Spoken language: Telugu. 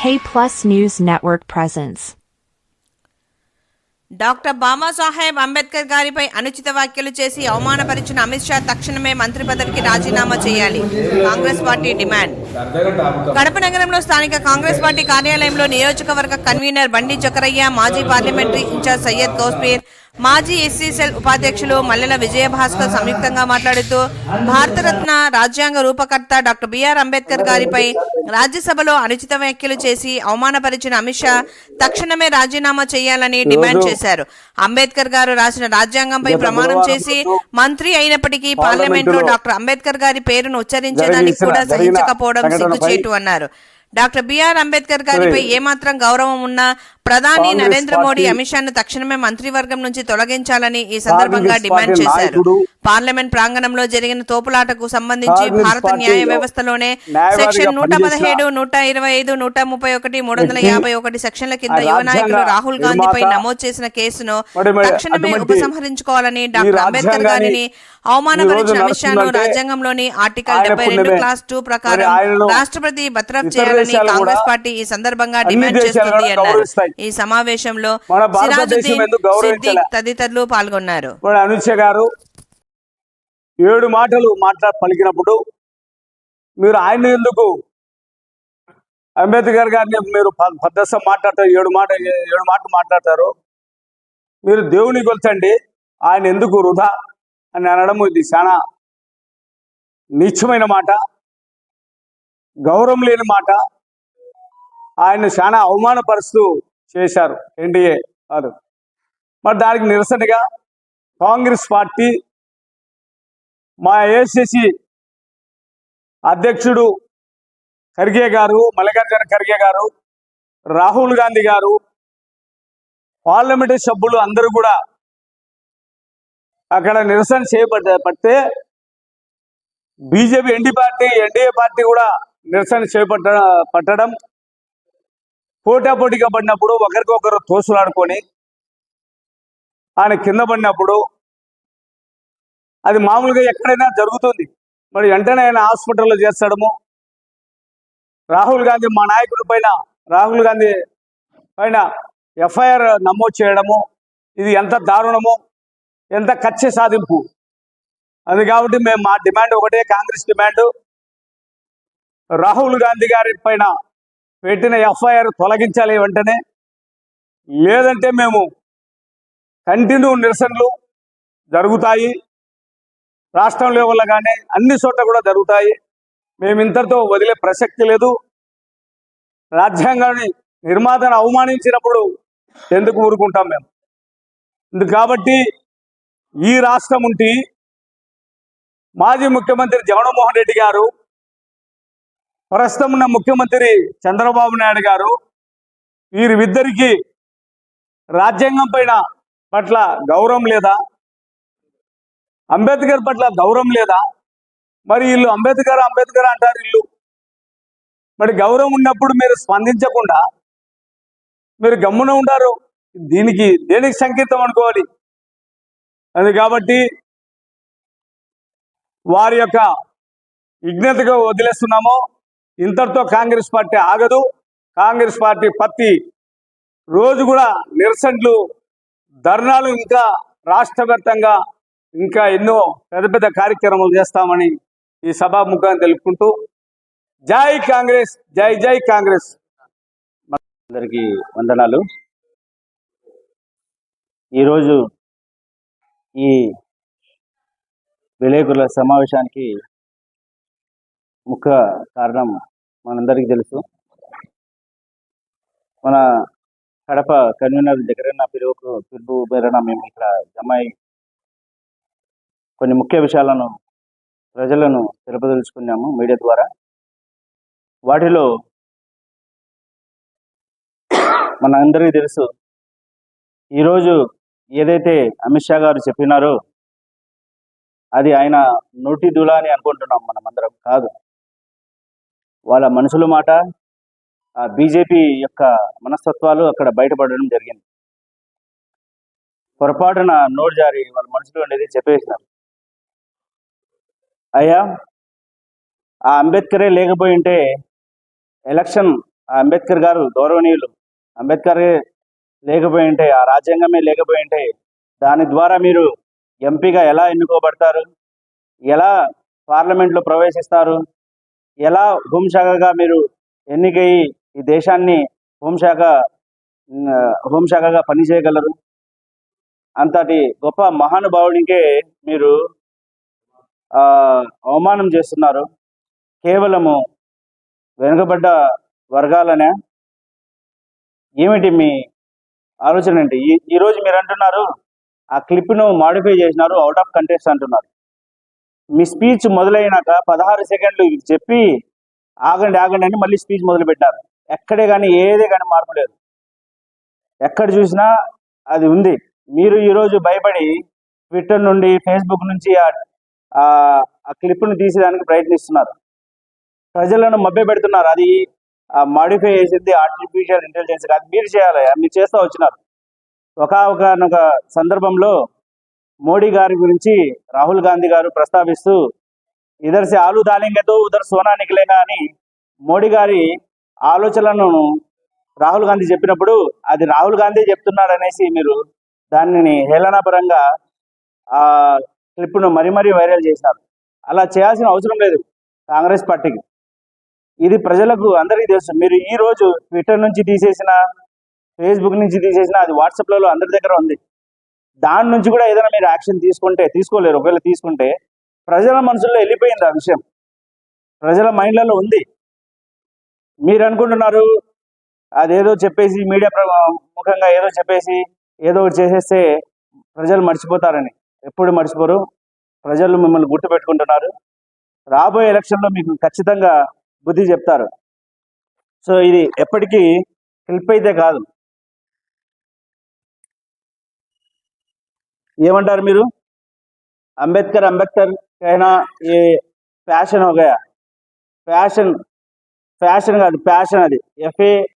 K Plus News Network presents. Doctor Babasaheb Ambedkar గారిపై అనుచిత వ్యాఖ్యలు చేసి అవమానపరిచిన అమిత్ షా తక్షణమే మంత్రి పదవికి రాజీనామా చేయాలి కాంగ్రెస్ పార్టీ డిమాండ్ కడప నగరంలో స్థానిక కాంగ్రెస్ పార్టీ కార్యాలయంలో నియోజకవర్గ కన్వీనర్ బండి జకరయ్య మాజీ పార్లమెంటరీ ఇన్ఛార్జ్ సయ్యద్ గౌస్పీర్ మాజీ ఎస్సీ సెల్ ఉపాధ్యక్షులు మల్లెల విజయభాస్కర్ సంయుక్తంగా మాట్లాడుతూ భారతరత్న రాజ్యాంగ రూపకర్త డాక్టర్ బిఆర్ అంబేద్కర్ గారిపై రాజ్యసభలో అనుచిత వ్యాఖ్యలు చేసి అవమానపరిచిన అమిత్ షా తక్షణమే రాజీనామా చేయాలని డిమాండ్ చేశారు. అంబేద్కర్ గారు రాసిన రాజ్యాంగంపై ప్రమాణం చేసి మంత్రి అయినప్పటికీ పార్లమెంట్లో డాక్టర్ అంబేద్కర్ గారి పేరును ఉచ్చరించేదానికి కూడా సహించకపోవడం సిగ్గుచేటు అన్నారు. డాక్టర్ బిఆర్ అంబేద్కర్ గారిపై ఏమాత్రం గౌరవం ఉన్నా ప్రధాని నరేంద్ర మోడీ అమిత్ షాను తక్షణమే మంత్రివర్గం నుంచి తొలగించాలని ఈ సందర్భంగా డిమాండ్ చేశారు పార్లమెంట్ ప్రాంగణంలో జరిగిన తోపులాటకు సంబంధించి భారత న్యాయ వ్యవస్థలోనే సెక్షన్ నూట పదిహేడు నూట ఇరవై ఐదు నూట ముప్పై ఒకటి మూడు వందల యాభై ఒకటి సెక్షన్ల కింద యువ నాయకులు రాహుల్ గాంధీపై నమోదు చేసిన కేసును తక్షణమే ఉపసంహరించుకోవాలని డాక్టర్ అంబేద్కర్ గారిని అవమానపరిచిన అమిత్ షాను రాజ్యాంగంలోని ఆర్టికల్ డెబ్బై రెండు. క్లాస్ టూ ప్రకారం రాష్ట్రపతి బత్రఫ్ ఇతర చేయాలని కాంగ్రెస్ పార్టీ ఈ సందర్భంగా డిమాండ్ చేస్తుంది అన్నారు. ఈ సమావేశంలో మన భారతదేశం సిరాజుద్దీన్ ఎందుకు గౌరవించలే? సిద్దిక్ తదితరులు పాల్గొన్నారు. అనుష గారు ఏడు మాటలు మాట్లా పలికినప్పుడు మీరు ఆయన ఎందుకు? అంబేద్కర్ గారిని మీరు పద్ధతి మాట్లాడతారు ఏడు మాట ఏడు మాటలు మాట్లాడతారు. మీరు దేవుని కొల్చండి ఆయన ఎందుకు వృధా అని అనడం ఇది చాలా నీచమైన మాట గౌరవం లేని మాట. ఆయన చాలా అవమానపరుస్తూ చేశారు ఎన్డీఏ వారు మరి దానికి నిరసనగా కాంగ్రెస్ పార్టీ మా ఏసీసీ అధ్యక్షుడు ఖర్గే గారు మల్లికార్జున ఖర్గే గారు రాహుల్ గాంధీ గారు పార్లమెంటు సభ్యులు అందరూ కూడా అక్కడ నిరసన చేయబడ్డ పడితే BJP ND party NDA party కూడా నిరసన చేపట్ట పట్టడం పోటాపోటీగా పడినప్పుడు ఒకరికొకరు తోసులాడుకొని ఆయన కింద పడినప్పుడు అది మామూలుగా ఎక్కడైనా జరుగుతుంది. మరి వెంటనే ఆయన హాస్పిటల్లో చేర్చడము. రాహుల్ గాంధీ మా నాయకుడి పైన రాహుల్ గాంధీ పైన ఎఫ్ఐఆర్ నమోదు చేయడము ఇది ఎంత దారుణము ఎంత కక్ష సాధింపు. అది కాబట్టి మేము మా డిమాండ్ ఒకటే కాంగ్రెస్ డిమాండ్. రాహుల్ గాంధీ గారి పైన పెట్టిన ఎఫ్ఐఆర్ తొలగించాలి వెంటనే. లేదంటే మేము కంటిన్యూ నిరసనలు జరుగుతాయి. రాష్ట్రం లెవెల్లో కానీ అన్ని చోట్ల కూడా జరుగుతాయి. మేము ఇంతటితో వదిలే ప్రసక్తి లేదు. రాజ్యాంగాన్ని నిర్మాతను అవమానించినప్పుడు ఎందుకు ఊరుకుంటాం మేము? ఇందు కాబట్టి ఈ రాష్ట్రం ఉంటే మాజీ ముఖ్యమంత్రి జగన్మోహన్ రెడ్డి గారు ప్రస్తుతం ఉన్న ముఖ్యమంత్రి చంద్రబాబు నాయుడు గారు వీరిద్దరికి రాజ్యాంగం పైన పట్ల గౌరవం లేదా? అంబేద్కర్ పట్ల గౌరవం లేదా? మరి వీళ్ళు అంబేద్కర్ అంబేద్కర్ అంటారు వీళ్ళు. మరి గౌరవం ఉన్నప్పుడు మీరు స్పందించకుండా మీరు గమ్మున ఉంటారు దీనికి దేనికి సంకేతం అనుకోవాలి? అది కాబట్టి వారి యొక్క విజ్ఞతగా వదిలేస్తున్నాము. ఇంతటితో కాంగ్రెస్ పార్టీ ఆగదు. కాంగ్రెస్ పార్టీ ప్రతి రోజు కూడా నిరసనలు ధర్నాలు ఇంకా రాష్ట్ర వ్యాప్తంగా ఇంకా ఎన్నో పెద్ద పెద్ద కార్యక్రమాలు చేస్తామని ఈ సభాముఖాన్ని తెలుపుకుంటూ జై కాంగ్రెస్ జై జై కాంగ్రెస్. అందరికీ వందనాలు. ఈరోజు ఈ విలేకరుల సమావేశానికి ముఖ్య కారణం మనందరికీ తెలుసు. మన కడప కన్వీనర్ దగ్గర పిలువకు పిలుపు పేరున మేము ఇక్కడ జమ అయి కొన్ని ముఖ్య విషయాలను ప్రజలను తెలుపదలుచుకున్నాము మీడియా ద్వారా. వాటిలో మన అందరికీ తెలుసు ఈరోజు ఏదైతే అమిత్ షా గారు చెప్పినారో అది ఆయన నోటి దులా అని అనుకుంటున్నాం మనం అందరం కాదు. వాళ్ళ మనుషుల మాట ఆ బీజేపీ యొక్క మనస్తత్వాలు అక్కడ బయటపడడం జరిగింది. పొరపాటున నోటు జారి వాళ్ళ మనుషులు అనేది చెప్పేసినారు. అయ్యా ఆ అంబేద్కరే లేకపోయి ఉంటే ఎలక్షన్ ఆ అంబేద్కర్ గారు గౌరవనీయులు. అంబేద్కరే లేకపోయి ఉంటే ఆ రాజ్యాంగమే లేకపోయి ఉంటే దాని ద్వారా మీరు ఎంపీగా ఎలా ఎన్నుకోబడతారు? ఎలా పార్లమెంట్లో ప్రవేశిస్తారు? ఎలా హోంశాఖగా మీరు ఎన్నికయ్యి ఈ దేశాన్ని హోంశాఖ హోంశాఖగా పనిచేయగలరు? అంతటి గొప్ప మహానుభావుడికే మీరు అవమానం చేస్తున్నారు. కేవలము వెనుకబడ్డ వర్గాలనే? ఏమిటి మీ ఆలోచన ఏంటి? ఈ ఈరోజు మీరు అంటున్నారు ఆ క్లిప్ను మాడిఫై చేసినారు అవుట్ ఆఫ్ కంటెస్ట్ అంటున్నారు. మీ స్పీచ్ మొదలైనాక పదహారు సెకండ్లు ఇది చెప్పి ఆగండి ఆగండి అని మళ్ళీ స్పీచ్ మొదలు పెట్టారు ఎక్కడే కానీ ఏదే కానీ మార్పు లేదు. ఎక్కడ చూసినా అది ఉంది. మీరు ఈరోజు భయపడి ట్విట్టర్ నుండి ఫేస్బుక్ నుంచి ఆ క్లిప్ను తీసేదానికి ప్రయత్నిస్తున్నారు. ప్రజలను మభ్య పెడుతున్నారు అది మాడిఫై చేసింది ఆర్టిఫిషియల్ ఇంటెలిజెన్స్ కాదు. మీరు చేయాలి మీరు చేస్తూ వచ్చినారు. ఒక సందర్భంలో మోడీ గారి గురించి రాహుల్ గాంధీ గారు ప్రస్తావిస్తూ ఇదర్సి ఆలు దాలింగతో ఉదర్ సోనా నికలేగా అని మోడీ గారి ఆలోచనలను రాహుల్ గాంధీ చెప్పినప్పుడు అది రాహుల్ గాంధీ చెప్తున్నాడు అనేసి మీరు దానిని హేళనాపరంగా ఆ క్లిప్ను మరీ మరీ వైరల్ చేశారు. అలా చేయాల్సిన అవసరం లేదు కాంగ్రెస్ పార్టీకి. ఇది ప్రజలకు అందరికీ తెలుసు. మీరు ఈ రోజు ట్విట్టర్ నుంచి తీసేసిన ఫేస్బుక్ నుంచి తీసేసిన అది వాట్సాప్లలో అందరి దగ్గర ఉంది. దాని నుంచి కూడా ఏదైనా మీరు యాక్షన్ తీసుకుంటే తీసుకోలేరు. ఒకవేళ తీసుకుంటే ప్రజల మనసుల్లో వెళ్ళిపోయింది ఆ విషయం. ప్రజల మైండ్లలో ఉంది. మీరు అనుకుంటున్నారు అదేదో చెప్పేసి మీడియా ముఖంగా ఏదో చెప్పేసి ఏదో ఒకటి చేసేస్తే ప్రజలు మర్చిపోతారని. ఎప్పుడు మర్చిపోరు. ప్రజలు మిమ్మల్ని గుర్తుపెట్టుకుంటున్నారు. రాబోయే ఎలక్షన్లో మీకు ఖచ్చితంగా బుద్ధి చెప్తారు. సో ఇది ఎప్పటికీ క్లిప్ అయితే కాదు. ఏమంటారు మీరు? అంబేద్కర్ అంబేద్కర్ కైనా ఈ ఫ్యాషన్ ఒక ఫ్యాషన్ ఫ్యాషన్ కాదు ప్యాషన్ అది. ఎఫ్ఏ